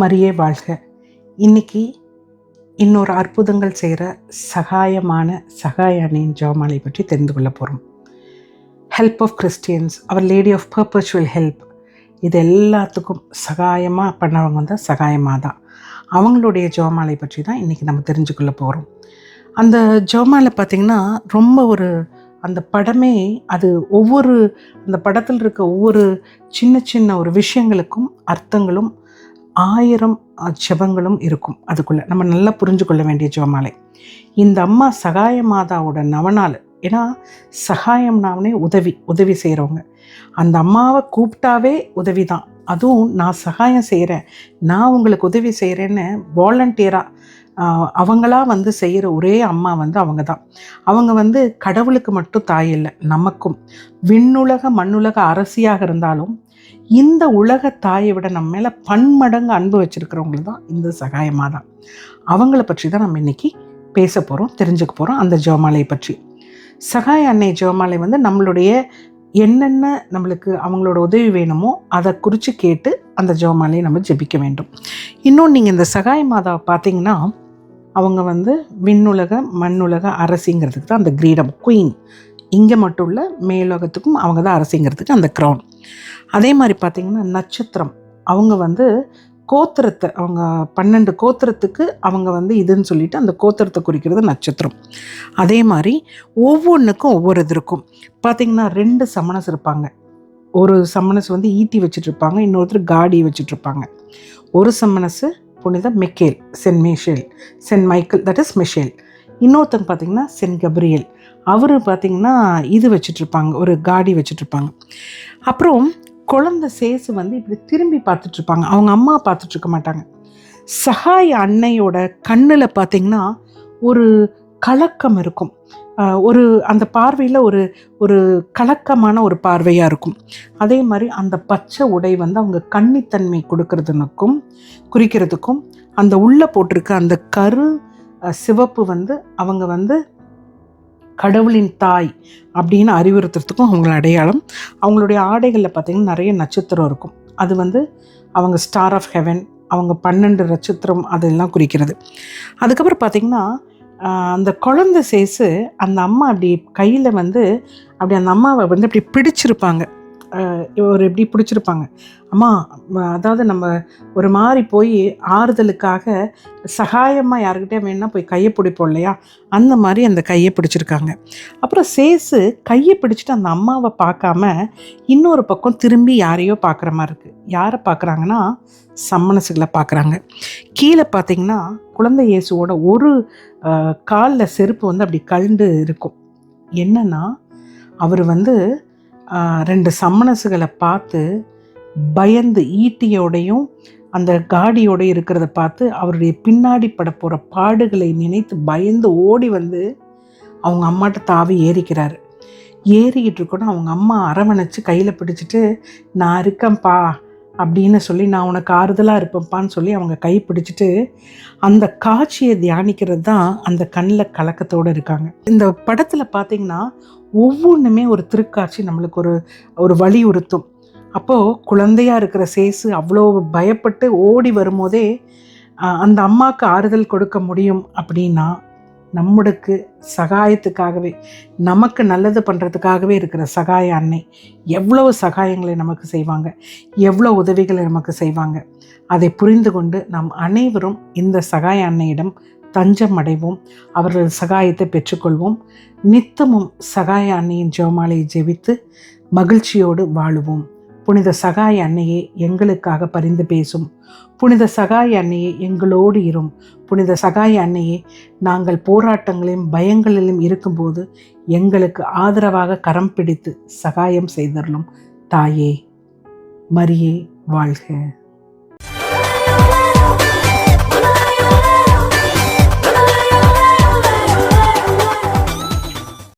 மரியே வாழ்க. இன்னைக்கு இன்னொரு அற்புதங்கள் செய்கிற சகாயமான சகாய அணியின் ஜெபமாலை பற்றி தெரிந்து கொள்ள போகிறோம் help of Christians our lady of perpetual help இது எல்லாத்துக்கும் சகாயமாக பண்ணவங்க வந்து சகாயமாக தான். அவங்களுடைய ஜோமாலை பற்றி தான் இன்றைக்கி நம்ம தெரிஞ்சுக்கொள்ள போகிறோம் அந்த ஜோமாலை பார்த்திங்கன்னா ரொம்ப ஒரு அந்த படமே அது ஒவ்வொரு அந்த படத்தில் இருக்க ஒவ்வொரு சின்ன சின்ன ஒரு விஷயங்களுக்கும் அர்த்தங்களும் ஆயிரம் ஜபங்களும் இருக்கும் அதுக்குள்ளே. நம்ம நல்லா புரிஞ்சு கொள்ள வேண்டிய ஜபமாலை. இந்த அம்மா சகாய மாதாவோட நவநாள் ஏன்னா சகாயம்னாவனே உதவி உதவி செய்கிறவங்க அந்த அம்மாவை கூப்பிட்டாவே உதவி தான் அதுவும் நான் சகாயம் செய்கிறேன் நான் உங்களுக்கு உதவி செய்கிறேன்னு வாலண்டியராக அவங்களா வந்து செய்கிற ஒரே அம்மா வந்து அவங்க தான் அவங்க வந்து கடவுளுக்கு மட்டும் தாய் இல்லை நமக்கும். விண்ணுலக மண்ணுலக அரசியாக இருந்தாலும் இந்த உலக தாயை விட நம்ம மேலே பன்மடங்கு அன்பு வச்சுருக்கிறவங்க தான் இந்த சகாயமாக தான் அவங்கள பற்றி தான் நம்ம இன்னைக்கு பேச போகிறோம் தெரிஞ்சுக்க போகிறோம் அந்த ஜெபமாலையை பற்றி. சகாய அன்னை ஜெவமாலை வந்து நம்மளுடைய என்னென்ன நம்மளுக்கு அவங்களோட உதவி வேணுமோ அதை குறித்து கேட்டு அந்த ஜெவமாலையை நம்ம ஜெபிக்க வேண்டும். இன்னும் நீங்கள் இந்த சகாய மாதாவை பார்த்தீங்கன்னா அவங்க வந்து விண்ணுலக மண்ணுலக அரசிங்கிறதுக்கு தான் அந்த கிரீடம் குயின். இங்கே மட்டும் இல்லை மேலோகத்துக்கும் அவங்க தான் அரசிங்கிறதுக்கு அந்த க்ரௌன் அதே மாதிரி பார்த்தீங்கன்னா நட்சத்திரம். அவங்க வந்து கோத்திரத்தை அவங்க பன்னெண்டு கோத்திரத்துக்கு அவங்க வந்து இதுன்னு சொல்லிட்டு அந்த கோத்திரத்தை குறிக்கிறது நட்சத்திரம். அதே மாதிரி ஒவ்வொன்றுக்கும் ஒவ்வொரு இது இருக்கும். பார்த்தீங்கன்னா ரெண்டு சமணஸ் இருப்பாங்க. ஒரு சமணஸ் வந்து ஈட்டி வச்சுட்டு இருப்பாங்க இன்னொருத்தர் காடி வச்சுட்ருப்பாங்க. ஒரு சமணஸு புனித Michael saint Michel saint Michael that is Michel. இன்னொருத்தங்க பார்த்தீங்கன்னா சென்ட் கப்ரியல். அவர் பார்த்திங்கன்னா இது வச்சிட்ருப்பாங்க ஒரு காடி வச்சிட்ருப்பாங்க. அப்புறம் குழந்தை சேசு வந்து இப்படி திரும்பி பார்த்துட்ருப்பாங்க அவங்க அம்மா பார்த்துட்ருக்க மாட்டாங்க. சகாய அன்னையோட கண்ணில் பார்த்திங்கன்னா ஒரு கலக்கம் இருக்கும். ஒரு அந்த பார்வையில் ஒரு ஒரு கலக்கமான ஒரு பார்வையாக இருக்கும். அதே மாதிரி அந்த பச்சை உடை வந்து அவங்க கன்னித்தன்மை கொடுக்கறதுனுக்கும் குறிக்கிறதுக்கும் அந்த உள்ளே போட்டிருக்க அந்த கரு சிவப்பு வந்து அவங்க வந்து கடவுளின் தாய் அப்படின்னு அறிவுறுத்துறதுக்கும் அவங்கள அடையாளம். அவங்களுடைய ஆடைகளில் பார்த்திங்கன்னா நிறைய நட்சத்திரம் இருக்கும். அது வந்து அவங்க ஸ்டார் ஆஃப் ஹெவன் அவங்க பன்னெண்டு நட்சத்திரம் அதெல்லாம் குறிக்கிறது. அதுக்கப்புறம் பார்த்திங்கன்னா அந்த குழந்தை சேசு அந்த அம்மா அப்படி கையில் வந்து அப்படி அந்த அம்மாவை வந்து அப்படி பிடிச்சிருப்பாங்க. ஒரு எப்படி பிடிச்சிருப்பாங்க? அம்மா அதாவது நம்ம ஒரு மாதிரி போய் ஆறுதலுக்காக சகாயமாக யாருக்கிட்டே வேணும்னா போய் கையை பிடிப்போம் இல்லையா? அந்த மாதிரி அந்த கையை பிடிச்சிருக்காங்க. அப்புறம் சேசு கையை பிடிச்சிட்டு அந்த அம்மாவை பார்க்காம இன்னொரு பக்கம் திரும்பி யாரையோ பார்க்குற மாதிரி இருக்குது யாரை பார்க்குறாங்கன்னா சம்மனசுகளை பார்க்குறாங்க. கீழே பார்த்தீங்கன்னா குழந்தை இயேசுவோட ஒரு காலில் செருப்பு வந்து அப்படி கழண்டு இருக்கும். என்னன்னா அவர் வந்து ரெண்டு சம்மனசுகளை பார்த்து பயந்து ஈட்டியோடையும் அந்த காடியோட இருக்கிறத பார்த்து அவருடைய பின்னாடி பட போகிற பாடுகளை நினைத்து பயந்து ஓடி வந்து அவங்க அம்மாட்ட தாவி ஏறிக்கிறாரு. ஏறிக்கிட்டு இருக்கணும் அவங்க அம்மா அரவணைச்சு கையில் பிடிச்சிட்டு நான் இருக்கேன்ப்பா அப்படின்னு சொல்லி நான் உனக்கு ஆறுதலாக இருப்பேன்ப்பான்னு சொல்லி அவங்க கை பிடிச்சிட்டு அந்த காட்சியை தியானிக்கிறது தான் அந்த கண்ணில் கலக்கத்தோடு இருக்காங்க. இந்த படத்தில் பார்த்தீங்கன்னா ஒவ்வொன்றுமே ஒரு திருக்காட்சி நம்மளுக்கு ஒரு ஒரு வலியுறுத்தும். அப்போது குழந்தையாக இருக்கிற சேசு அவ்வளோ பயப்பட்டு ஓடி வரும்போதே அந்த அம்மாவுக்கு ஆறுதல் கொடுக்க முடியும் அப்படின்னா நம்மளுக்கு சகாயத்துக்காகவே நமக்கு நல்லது பண்ணுறதுக்காகவே இருக்கிற சகாய அன்னை எவ்வளவு சகாயங்களை நமக்கு செய்வாங்க எவ்வளோ உதவிகளை நமக்கு செய்வாங்க அதை புரிந்து கொண்டு நாம் அனைவரும் இந்த சகாய அன்னையிடம் தஞ்சம் அடைவோம் அவர்கள் சகாயத்தை பெற்றுக்கொள்வோம் நித்தமும் சகாய அன்னையின் ஜெவமாலையை ஜெபித்து மகிழ்ச்சியோடு வாழுவோம். புனித சகாய் அன்னையே எங்களுக்காக பரிந்து பேசும். புனித சகாய் அன்னையே எங்களோடு இரும். புனித சகாய அன்னையே நாங்கள் போராட்டங்களிலும் பயங்களிலும் இருக்கும்போது எங்களுக்கு ஆதரவாக கரம் பிடித்து சகாயம் செய்தருளும் தாயே மரியே வாழ்க.